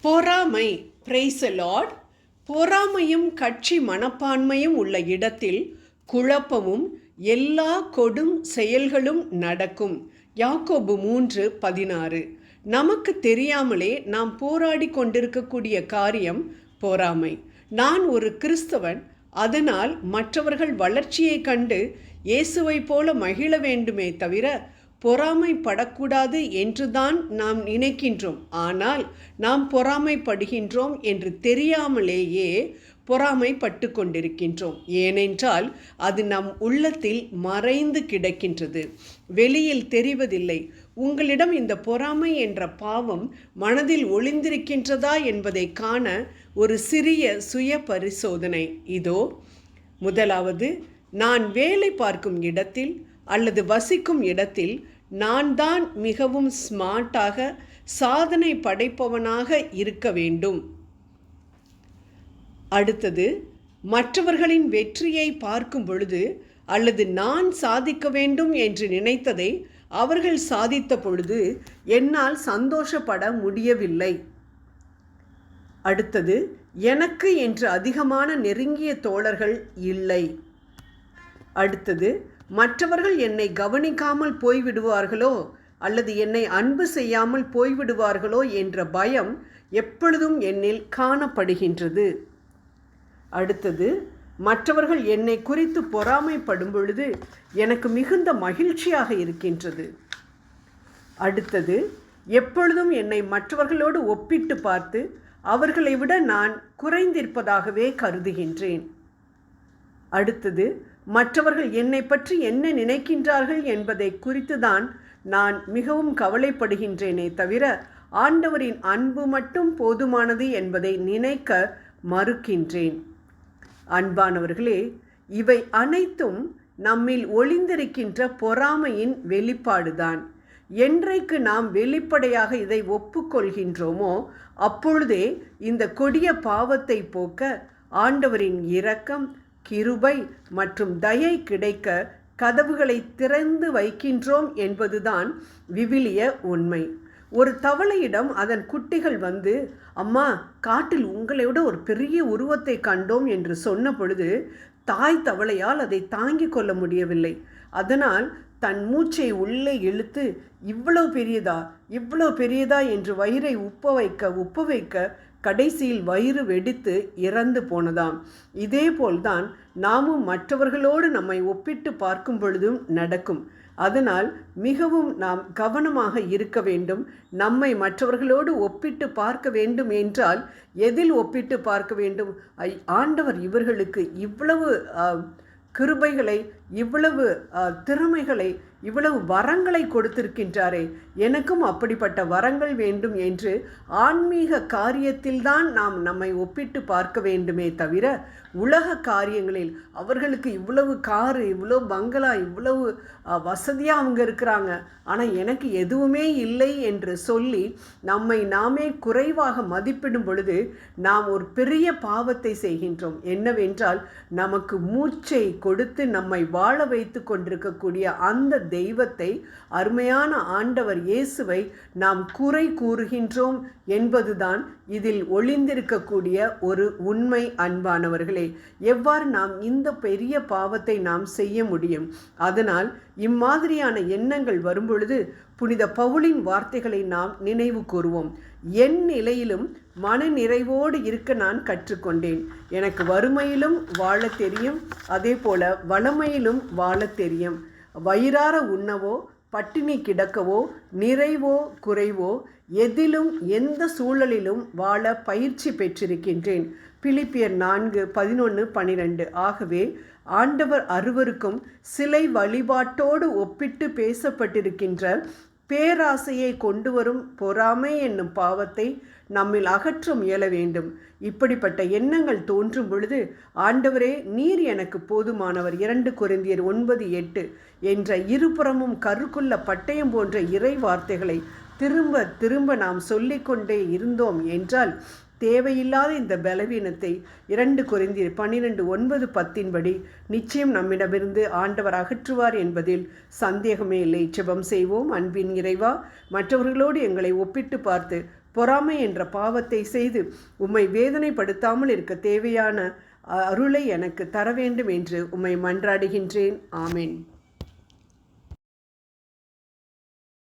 பொறாமை price Lord பொறாமையும் கட்சி மனப்பான்மையும் உள்ள இடத்தில் குழப்பமும் எல்லா கொடும் செயல்களும் நடக்கும். யாக்கோபு மூன்று பதினாறு. நமக்கு தெரியாமலே நாம் போராடி கொண்டிருக்கக்கூடிய காரியம் பொறாமை. நான் ஒரு கிறிஸ்தவன் அதனால் மற்றவர்கள் வளர்ச்சியை கண்டு இயேசுவை போல மகிழ வேண்டுமே தவிர பொறாமைப்படக்கூடாது என்றுதான் நாம் நினைக்கின்றோம். ஆனால் நாம் பொறாமைப்படுகின்றோம் என்று தெரியாமலேயே பொறாமைப்பட்டு கொண்டிருக்கின்றோம். ஏனென்றால் அது நம் உள்ளத்தில் மறைந்து கிடக்கின்றது. வெளியில் தெரிவதில்லை. உங்களிடம் இந்த பொறாமை என்ற பாவம் மனதில் ஒளிந்திருக்கின்றதா என்பதை காண ஒரு சிறிய சுய பரிசோதனை இதோ முதலாவது நான் வேலை பார்க்கும் இடத்தில் அல்லது வசிக்கும் இடத்தில் நான் தான் மிகவும் ஸ்மார்ட்டாக சாதனை படைப்பவனாக இருக்க வேண்டும். அடுத்தது மற்றவர்களின் வெற்றியை பார்க்கும் பொழுது அல்லது நான் சாதிக்க வேண்டும் என்று நினைத்ததை அவர்கள் சாதித்த பொழுது என்னால் சந்தோஷப்பட முடியவில்லை. அடுத்தது எனக்கு என்று அதிகமான நெருங்கிய தோழர்கள் இல்லை. அடுத்தது மற்றவர்கள் என்னை கவனிக்காமல் போய்விடுவார்களோ அல்லது என்னை அன்பு செய்யாமல் போய்விடுவார்களோ என்ற பயம் எப்பொழுதும் என்னில் காணப்படுகின்றது. அடுத்தது மற்றவர்கள் என்னை குறித்து பொறாமைப்படும் பொழுது எனக்கு மிகுந்த மகிழ்ச்சியாக இருக்கின்றது. அடுத்தது எப்பொழுதும் என்னை மற்றவர்களோடு ஒப்பிட்டு பார்த்து அவர்களை விட நான் குறைந்திருப்பதாகவே கருதுகின்றேன். அடுத்தது மற்றவர்கள் என்னை பற்றி என்ன நினைக்கின்றார்கள் என்பதை குறித்துதான் நான் மிகவும் கவலைப்படுகின்றேனே தவிர ஆண்டவரின் அன்பு மட்டும் போதுமானது என்பதை நினைக்க மறுக்கின்றேன். அன்பானவர்களே இவை அனைத்தும் நம்மில் ஒளிந்திருக்கின்ற பொறாமையின் வெளிப்பாடுதான். என்றைக்கு நாம் வெளிப்படையாக இதை ஒப்புக்கொள்கின்றோமோ அப்பொழுதே இந்த கொடிய பாவத்தை போக்க ஆண்டவரின் இரக்கம் கிருபை மற்றும் தயை கிடைக்க கதவுகளை திறந்து வைக்கின்றோம் என்பதுதான் விவிலிய உண்மை. ஒரு தவளையிடம் அதன் குட்டிகள் வந்து அம்மா காட்டில் உங்களை விட ஒரு பெரிய உருவத்தை கண்டோம் என்று சொன்ன பொழுது தாய் தவளையால் அதை தாங்கிக் கொள்ள முடியவில்லை. அதனால் தன் மூச்சை உள்ளே இழுத்து இவ்வளவு பெரியதா? இவ்வளவு பெரியதா? என்று வயிறை உப்ப வைக்க உப்ப வைக்க கடைசியில் வயிறு வெடித்து இறந்து போனதாம். இதேபோல்தான் நாமும் மற்றவர்களோடு நம்மை ஒப்பிட்டு பார்க்கும் பொழுதும் நடக்கும். அதனால் மிகவும் நாம் கவனமாக இருக்க வேண்டும். நம்மை மற்றவர்களோடு ஒப்பிட்டு பார்க்க வேண்டும் என்றால் எதில் ஒப்பிட்டு பார்க்க வேண்டும்? ஆண்டவர் இவர்களுக்கு இவ்வளவு கிருபைகளை இவ்வளவு திறமைகளை இவ்வளவு வரங்களை கொடுத்திருக்கின்றாரே. எனக்கும் அப்படிப்பட்ட வரங்கள் வேண்டும் என்று ஆன்மீக காரியத்தில்தான் நாம் நம்மை ஒப்பிட்டு பார்க்க வேண்டுமே தவிர உலக காரியங்களில் அவர்களுக்கு இவ்வளவு காரு இவ்வளோ பங்களா இவ்வளவு வசதியாக அவங்க இருக்கிறாங்க. ஆனால் எனக்கு எதுவுமே இல்லை என்று சொல்லி நம்மை நாமே குறைவாக மதிப்பிடும் பொழுது நாம் ஒரு பெரிய பாவத்தை செய்கின்றோம். என்னவென்றால் நமக்கு மூச்சை கொடுத்து நம்மை வாழ வைத்து கொண்டிருக்கக்கூடிய அந்த தெய்வத்தை அருமையான ஆண்டவர் இயேசுவை நாம் குறை கூறுகின்றோம் என்பதுதான் இதில் ஒளிந்திருக்கக்கூடிய ஒரு உண்மை அன்பானவர்களே. எவ்வாறு நாம் இந்த பெரிய பாவத்தை நாம் செய்ய முடியும்? அதனால் இம்மாதிரியான எண்ணங்கள் வரும்பொழுது புனித பவுலின் வார்த்தைகளை நாம் நினைவு கூறுவோம். என் நிலையிலும் மன நிறைவோடு இருக்க நான் கற்றுக்கொண்டேன். எனக்கு வறுமையிலும் வாழ தெரியும் அதே போல வளமையிலும் வாழ தெரியும். வயிறார உண்ணவோ பட்டினி கிடக்கவோ நிறைவோ குறைவோ எதிலும் எந்த சூழலிலும் வாழ பயிற்சி பெற்றிருக்கின்றேன். பிலிப்பியர் நான்கு பதினொன்று பனிரெண்டு. ஆகவே ஆண்டவர் அறுவருக்கும் சிலை வழிபாட்டோடு ஒப்பிட்டு பேசப்பட்டிருக்கின்ற பேராசையை கொண்டு வரும் பொறாமை என்னும் பாவத்தை நம்மில் அகற்ற முயல வேண்டும். இப்படிப்பட்ட எண்ணங்கள் தோன்றும் பொழுது ஆண்டவரே நீர் எனக்கு போதுமானவர். இரண்டு குறைந்தியர் ஒன்பது எட்டு என்ற இருபுறமும் கருக்குள்ள பட்டயம் போன்ற இறை வார்த்தைகளை திரும்ப திரும்ப நாம் சொல்லிக்கொண்டே இருந்தோம் என்றால் தேவையில்லாத இந்த பலவீனத்தை இரண்டு குறைந்தி பன்னிரெண்டு ஒன்பது பத்தின்படி நிச்சயம் நம்மிடமிருந்து ஆண்டவர் அகற்றுவார் என்பதில் சந்தேகமே இல்லை. செபம் செய்வோம். அன்பின் இறைவா மற்றவர்களோடு எங்களை ஒப்பிட்டு பார்த்து பொறாமை என்ற பாவத்தை செய்து உம்மை வேதனைப்படுத்தாமல் இருக்க தேவையான அருளை எனக்கு தர வேண்டும் என்று உம்மை மன்றாடுகின்றேன். ஆமேன்.